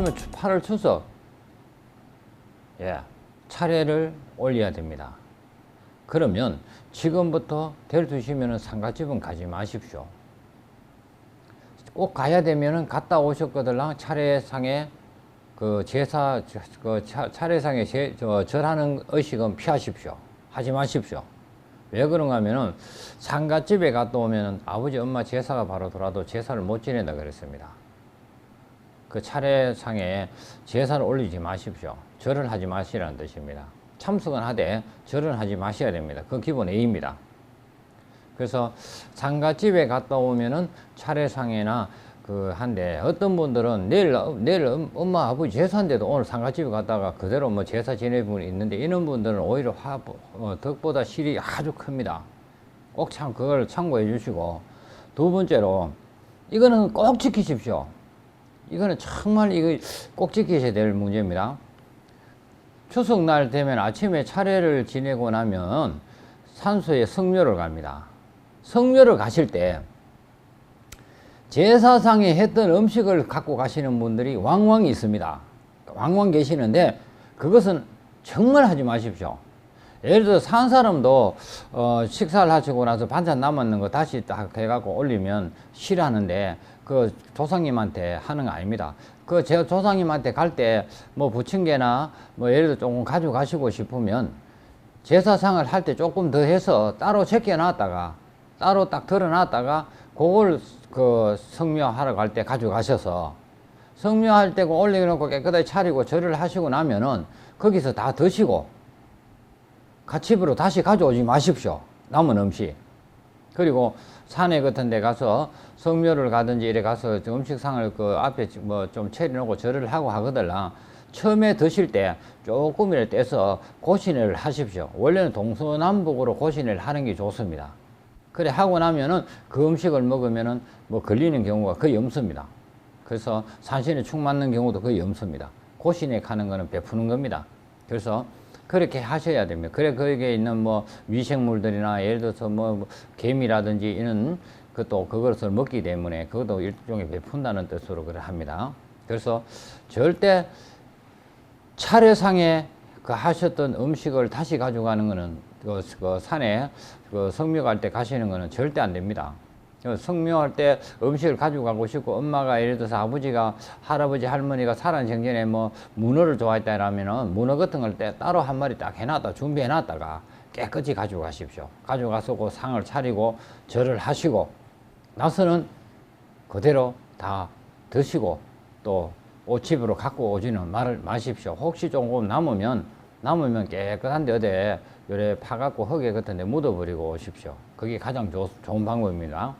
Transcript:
8월 추석 예, 차례를 올려야 됩니다. 그러면 지금부터 대두시면은 상가집은 가지 마십시오. 꼭 가야 되면은 갔다 오셨거들랑 차례상에 그 제사 그 차, 차례상에 제, 저, 절하는 의식은 피하십시오. 하지 마십시오. 왜 그런가 하면은 상가집에 갔다 오면은 아버지 엄마 제사가 바로 돌아도 제사를 못 지낸다 그랬습니다. 그 차례상에 제사를 올리지 마십시오. 절을 하지 마시라는 뜻입니다. 참석은 하되 절은 하지 마셔야 됩니다. 그 기본 A입니다. 그래서 상가집에 갔다 오면은 차례상에나 그 한데 어떤 분들은 내일 내일 엄- 엄마 아버지 제사인데도 오늘 상가집에 갔다가 그대로 뭐 제사 지낼 분이 있는데 이런 분들은 오히려 화 어, 덕보다 실이 아주 큽니다. 꼭 참 그걸 참고해 주시고 두 번째로 이거는 꼭 지키십시오. 이거는 정말 이거 꼭 지키셔야 될 문제입니다. 추석날 되면 아침에 차례를 지내고 나면 산소에 성묘를 갑니다. 성묘를 가실 때 제사상에 했던 음식을 갖고 가시는 분들이 왕왕 있습니다. 왕왕 계시는데 그것은 정말 하지 마십시오. 예를 들어 산 사람도 어, 식사를 하시고 나서 반찬 남았는 거 다시 딱 해갖고 올리면 싫어하는데 그 조상님한테 하는 거 아닙니다. 그제 조상님한테 갈 때 뭐 부침개나 뭐 예를 들어 조금 가져가시고 싶으면 제사상을 할 때 조금 더 해서 따로 제껴놨다가 따로 딱 드러놨다가 그걸 그 성묘하러 갈 때 가져가셔서 성묘할 때고 올려놓고 깨끗하게 차리고 절을 하시고 나면은 거기서 다 드시고 집으로 다시 가져오지 마십시오. 남은 음식. 그리고 산에 같은 데 가서 성묘를 가든지 이래 가서 음식상을 그 앞에 뭐 좀 차려놓고 절을 하고 하거들라 처음에 드실 때 조금이라도 떼서 고신을 하십시오. 원래는 동서남북으로 고신을 하는 게 좋습니다. 그래 하고 나면은 그 음식을 먹으면은 뭐 걸리는 경우가 거의 없습니다. 그래서 산신에 축 맞는 경우도 거의 없습니다. 고신에 가는 거는 베푸는 겁니다. 그래서 그렇게 하셔야 됩니다. 그래 거기에 있는 뭐 위생물들이나 예를 들어서 뭐 개미라든지 이런 그또 그것을 먹기 때문에 그것도 일종의 베푼다는 뜻으로 그래 합니다. 그래서 절대 차례상에 그 하셨던 음식을 다시 가져가는 거는 그, 그 산에 그 성묘 갈 때 가시는 거는 절대 안 됩니다. 그 성묘할 때 음식을 가져가고 싶고 엄마가 예를 들어서 아버지가 할아버지 할머니가 살아생전에 뭐 문어를 좋아했다라면은 문어 같은 걸 때 따로 한 마리 딱 해놨다 준비해놨다가 깨끗이 가지고 가십시오. 가져가서 그 상을 차리고 절을 하시고 나서는 그대로 다 드시고 또 옷집으로 갖고 오지는 말을 마십시오. 혹시 조금 남으면 남으면 깨끗한 데 어디 요래 파갖고 흙에 같은 데 묻어버리고 오십시오. 그게 가장 좋, 좋은 방법입니다.